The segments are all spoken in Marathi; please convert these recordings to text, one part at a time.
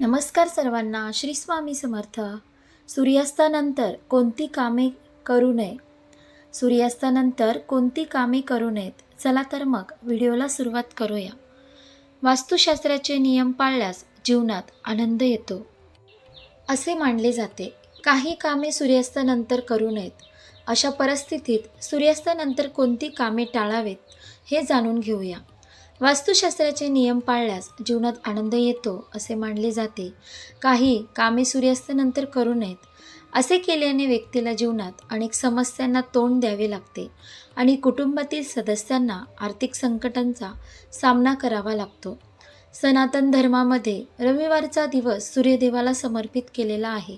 नमस्कार सर्वांना श्री स्वामी समर्थ. सूर्यास्तानंतर कोणती कामे करू नये? सूर्यास्तानंतर कोणती कामे करू नयेत? चला तर मग व्हिडिओला सुरुवात करूया. वास्तुशास्त्राचे नियम पाळल्यास जीवनात आनंद येतो. असे मानले जाते काही कामे सूर्यास्तानंतर करू नयेत. अशा परिस्थितीत सूर्यास्तानंतर कोणती कामे टाळावेत हे जाणून घेऊया. वास्तुशास्त्राचे नियम पाळल्यास जीवनात आनंद येतो असे मानले जाते. काही कामे सूर्यास्तानंतर करू नयेत. असे केल्याने व्यक्तीला जीवनात अनेक समस्यांना तोंड द्यावे लागते आणि कुटुंबातील सदस्यांना आर्थिक संकटांचा सामना करावा लागतो. सनातन धर्मामध्ये रविवारचा दिवस सूर्यदेवाला समर्पित केलेला आहे.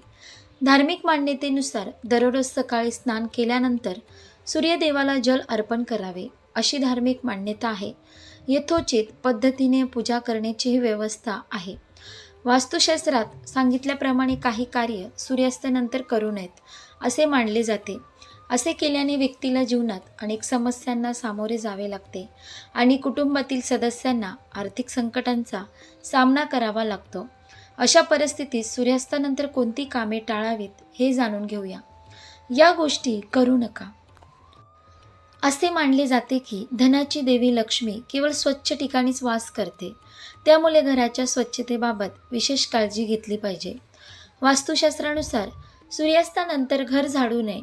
धार्मिक मान्यतेनुसार दररोज सकाळी स्नान केल्यानंतर सूर्यदेवाला जल अर्पण करावे अशी धार्मिक मान्यता आहे. यथोचित पद्धतीने पूजा करण्याचीही व्यवस्था आहे. वास्तुशास्त्रात सांगितल्याप्रमाणे काही कार्य सूर्यास्तानंतर करू नयेत असे मानले जाते. असे केल्याने व्यक्तीला जीवनात अनेक समस्यांना सामोरे जावे लागते आणि कुटुंबातील सदस्यांना आर्थिक संकटांचा सामना करावा लागतो. अशा परिस्थितीत सूर्यास्तानंतर कोणती कामे टाळावीत हे जाणून घेऊया. या गोष्टी करू नका. असे मानले जाते की धनाची देवी लक्ष्मी केवळ स्वच्छ ठिकाणीच वास करते. त्यामुळे घराच्या स्वच्छतेबाबत विशेष काळजी घेतली पाहिजे. वास्तुशास्त्रानुसार सूर्यास्तानंतर घर झाडू नये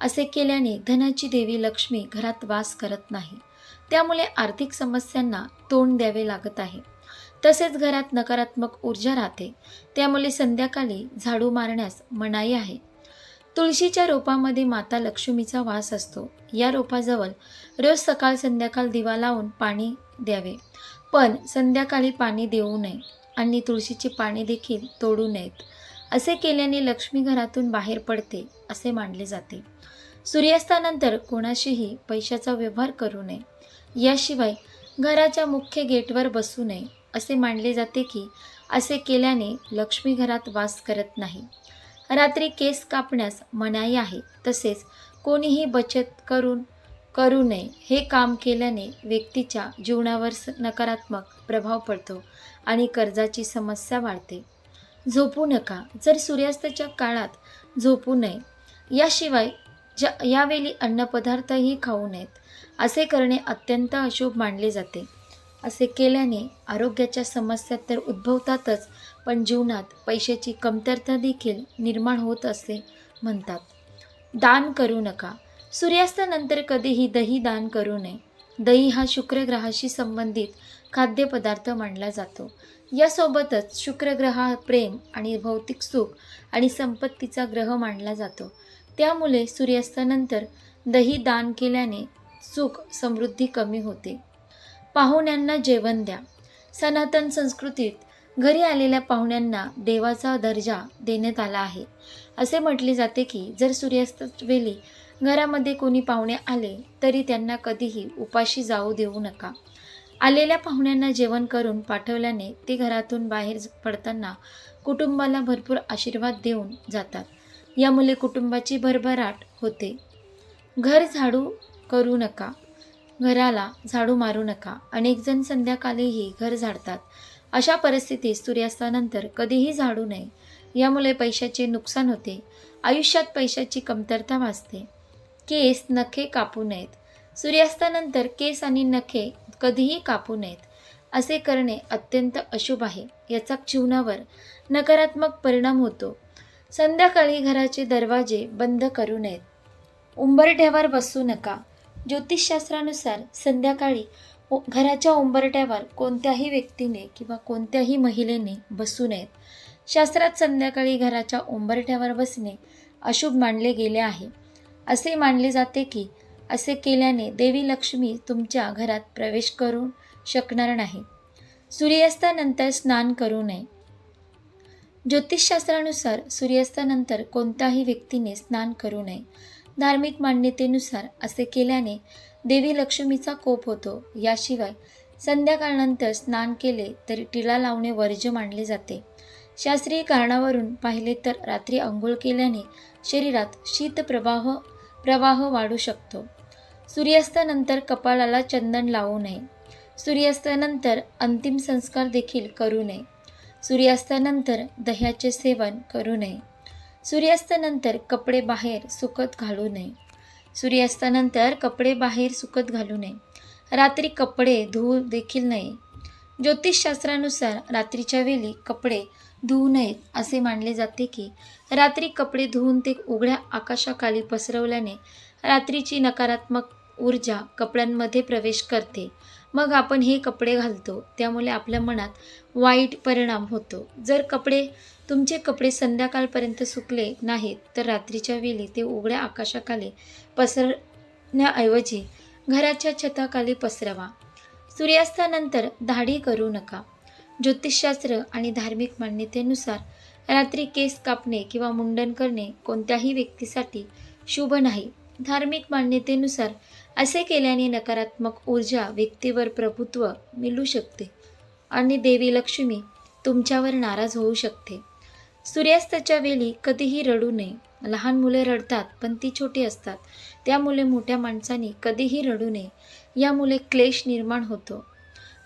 असे केल्याने धनाची देवी लक्ष्मी घरात वास करत नाही. त्यामुळे आर्थिक समस्यांना तोंड द्यावे लागत आहे. तसेच घरात नकारात्मक ऊर्जा राहते. त्यामुळे संध्याकाळी झाडू मारण्यास मनाई आहे. तुळशीच्या रोपामध्ये माता लक्ष्मीचा वास असतो. या रोपाजवळ रोज सकाळ संध्याकाळ दिवा लावून पाणी द्यावे. पण संध्याकाळी पाणी देऊ नये आणि तुळशीची पाने देखील तोडू नयेत. असे केल्याने लक्ष्मी घरातून बाहेर पडते असे मानले जाते. सूर्यास्तानंतर कोणाशीही पैशाचा व्यवहार करू नये. याशिवाय घराच्या मुख्य गेटवर बसू नये असे मानले जाते की असे केल्याने लक्ष्मी घरात वास करत नाही. रात्री केस कापण्यास मनाई आहे. तसेच कोणीही बचत करून करू नये. हे काम केल्याने व्यक्तीच्या जीवनावर स- नकारात्मक प्रभाव पडतो आणि कर्जाची समस्या वाढते. झोपू नका. जर सूर्यास्ताच्या काळात झोपू नये याशिवाय ज्या यावेळी अन्नपदार्थही खाऊ नयेत असे करणे अत्यंत अशुभ मानले जाते. असे केल्याने आरोग्याच्या समस्या तर उद्भवतातच पण जीवनात पैशाची कमतरता देखील निर्माण होत असे म्हणतात. दान करू नका. सूर्यास्तानंतर कधीही दही दान करू नये. दही हा शुक्रग्रहाशी संबंधित खाद्यपदार्थ मानला जातो. यासोबतच शुक्रग्रह प्रेम आणि भौतिक सुख आणि संपत्तीचा ग्रह मानला जातो. त्यामुळे सूर्यास्तानंतर दही दान केल्याने सुख समृद्धी कमी होते. पाहुण्यांना जेवण द्या. सनातन संस्कृतीत घरी आलेल्या पाहुण्यांना देवाचा दर्जा देण्यात आला आहे. असे म्हटले जाते की जर सूर्यास्त वेळी घरामध्ये कोणी पाहुणे आले तरी त्यांना कधीही उपाशी जाऊ देऊ नका. आलेल्या पाहुण्यांना जेवण करून पाठवल्याने ते घरातून बाहेर पडताना कुटुंबाला भरपूर आशीर्वाद देऊन जातात. यामुळे कुटुंबाची भरभराट होते. घर झाडू करू नका. घराला झाडू मारू नका. अनेकजण संध्याकाळीही घर झाडतात. अशा परिस्थितीत सूर्यास्तानंतर कधीही झाडू नये. यामुळे पैशाचे नुकसान होते. आयुष्यात पैशाची कमतरता भासते. केस नखे कापू नयेत. सूर्यास्तानंतर केस आणि नखे कधीही कापू नयेत. असे करणे अत्यंत अशुभ आहे. याचा जीवनावर नकारात्मक परिणाम होतो. संध्याकाळी घराचे दरवाजे बंद करू नयेत. उंबरठ्यावर बसू नका. ज्योतिषशास्त्रानुसार संध्याकाळी घराच्या उंबरट्यावर कोणत्याही व्यक्तीने किंवा कोणत्याही महिलेने बसू नयेत. शास्त्रात संध्याकाळी घराच्या उंबरठ्यावर बसणे अशुभ मानले गेले आहे. असे मानले जाते की असे केल्याने देवी लक्ष्मी तुमच्या घरात प्रवेश करू शकणार नाही. सूर्यास्तानंतर स्नान करू नये. ज्योतिषशास्त्रानुसार सूर्यास्तानंतर कोणत्याही व्यक्तीने स्नान करू नये. धार्मिक मान्यतेनुसार असे केल्याने देवी लक्ष्मीचा कोप होतो. याशिवाय संध्याकाळनंतर स्नान केले तरी टिळा लावणे वर्ज्य मानले जाते. शास्त्रीय कारणावरून पाहिले तर रात्री आंघोळ केल्याने शरीरात शीत प्रवाह प्रवाह वाढू शकतो. सूर्यास्तानंतर कपाळाला चंदन लावू नये. सूर्यास्तानंतर अंतिम संस्कार देखील करू नये. सूर्यास्तानंतर दह्याचे सेवन करू नये. सूर्यास्तानंतर कपडे बाहेर सुकत घालू नये. सूर्यास्तानंतर कपडे बाहेर सुकत घालू नये. रात्री कपडे धुवू देखील नये. ज्योतिषशास्त्रानुसार रात्रीच्या वेळी कपडे धुवू नयेत असे मानले जाते की रात्री कपडे धुवून ते उघड्या आकाशाखाली पसरवल्याने रात्रीची नकारात्मक ऊर्जा कपड्यांमध्ये प्रवेश करते. मग आपण हे कपडे घालतो. त्यामुळे आपल्या मनात वाईट परिणाम होतो. जर कपडे तुमचे कपडे संध्याकाळपर्यंत सुकले नाहीत तर रात्रीच्या वेळी ते उघड्या आकाशाखाली पसरण्याऐवजी घराच्या छताखाली पसरवा. सूर्यास्तानंतर धाडी करू नका. ज्योतिषशास्त्र आणि धार्मिक मान्यतेनुसार रात्री केस कापणे किंवा मुंडन करणे कोणत्याही व्यक्तीसाठी शुभ नाही. धार्मिक मान्यतेनुसार असे केल्याने नकारात्मक ऊर्जा व्यक्तीवर प्रभुत्व मिळू शकते. आणि देवी लक्ष्मी तुमच्यावर नाराज होऊ शकते. सूर्यास्ताच्या वेळी कधीही रडू नये. लहान मुले रडतात पण ती छोटी असतात. त्यामुळे मोठ्या माणसांनी कधीही रडू नये. यामुळे क्लेश निर्माण होतो.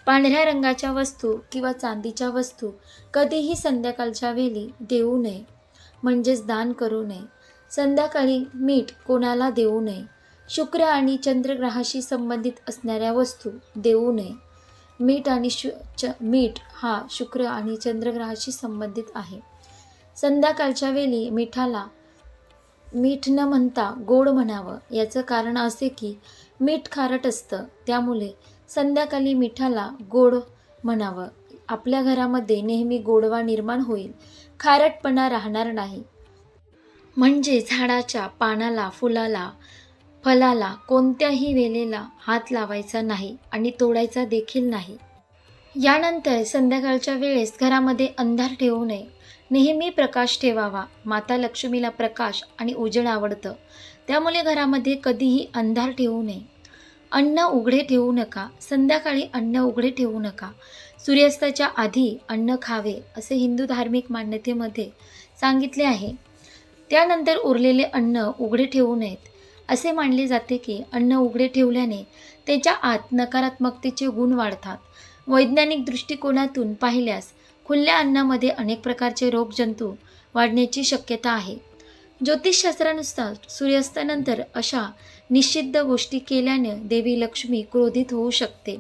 पांढऱ्या रंगाच्या वस्तू किंवा चांदीच्या वस्तू कधीही संध्याकाळच्या वेळी देऊ नये. म्हणजेच दान करू नये. संध्याकाळी मीठ कोणाला देऊ नये? शुक्र आणि चंद्रग्रहाशी संबंधित असणाऱ्या वस्तू देऊ नये. मीठ आणि शु च मीठ हा शुक्र आणि चंद्रग्रहाशी संबंधित आहे. संध्याकाळच्या वेळी मिठाला मीठ न म्हणता गोड म्हणावं. याचं कारण असे की मीठ खारट असतं. त्यामुळे संध्याकाळी मिठाला गोड म्हणावं. आपल्या घरामध्ये नेहमी गोडवा निर्माण होईल. खारटपणा राहणार नाही. म्हणजे झाडाच्या पानाला फुलाला फलाला कोणत्याही वेळेला हात लावायचा नाही आणि तोडायचा देखील नाही. यानंतर संध्याकाळच्या वेळेस घरामध्ये अंधार ठेवू नये. नेहमी प्रकाश ठेवावा. माता लक्ष्मीला प्रकाश आणि उजेड आवडतं. त्यामुळे घरामध्ये कधीही अंधार ठेवू नये. अन्न उघडे ठेवू नका. संध्याकाळी अन्न उघडे ठेवू नका. सूर्यास्ताच्या आधी अन्न खावे असे हिंदू धार्मिक मान्यतेमध्ये सांगितले आहे. त्यानंतर उरलेले अन्न उघडे ठेवू नयेत. असे मानले जाते की अन्न उघडे ठेवल्याने त्याच्या आत नकारात्मकतेचे गुण वाढतात. वैज्ञानिक दृष्टिकोनातून पाहिल्यास खुल्या अन्नामध्ये अनेक प्रकारचे रोगजंतू वाढण्याची शक्यता आहे. ज्योतिषशास्त्रानुसार सूर्यास्तानंतर अशा निषिद्ध गोष्टी केल्याने देवी लक्ष्मी क्रोधित होऊ शकते.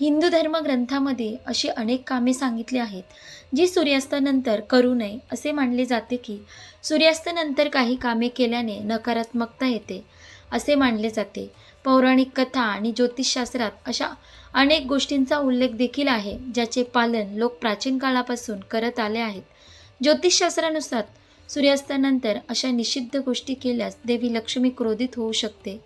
हिंदू धर्म ग्रंथामध्ये अशी अनेक कामे सांगितली आहेत जी सूर्यास्तानंतर करू नये असे मानले जाते की सूर्यास्तानंतर काही कामे केल्याने नकारात्मकता येते. असे मानले जाते. पौराणिक कथा आणि ज्योतिषशास्त्रात अशा अनेक गोष्टींचा उल्लेख देखील आहे ज्याचे पालन लोक प्राचीन काळापासून करत आले आहेत. ज्योतिषशास्त्रानुसार सूर्यास्तानंतर अशा निषिद्ध गोष्टी केल्यास देवी लक्ष्मी क्रोधित होऊ शकते.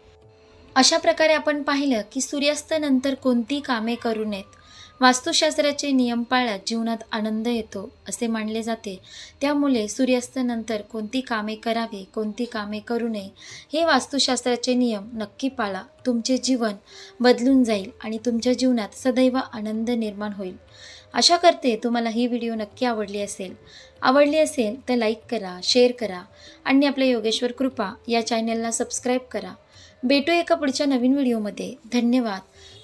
अशा प्रकारे आपण पाहिलं की सूर्यास्तानंतर कोणती कामे करू नयेत. वास्तुशास्त्राचे नियम पाळल्यास जीवनात आनंद येतो असे मानले जाते. त्यामुळे सूर्यास्तानंतर कोणती कामे करावी कोणती कामे करू नये हे वास्तुशास्त्राचे नियम नक्की पाळा. तुमचे जीवन बदलून जाईल आणि तुमच्या जीवनात सदैव आनंद निर्माण होईल. आशा करते तुम्हाला ही व्हिडिओ नक्की आवडली असेल. आवडली असेल तर लाईक करा शेअर करा आणि आपल्या योगेश्वर कृपा या चॅनलला सबस्क्राईब करा. भेटू एका पुढच्या नवीन व्हिडिओमध्ये. धन्यवाद.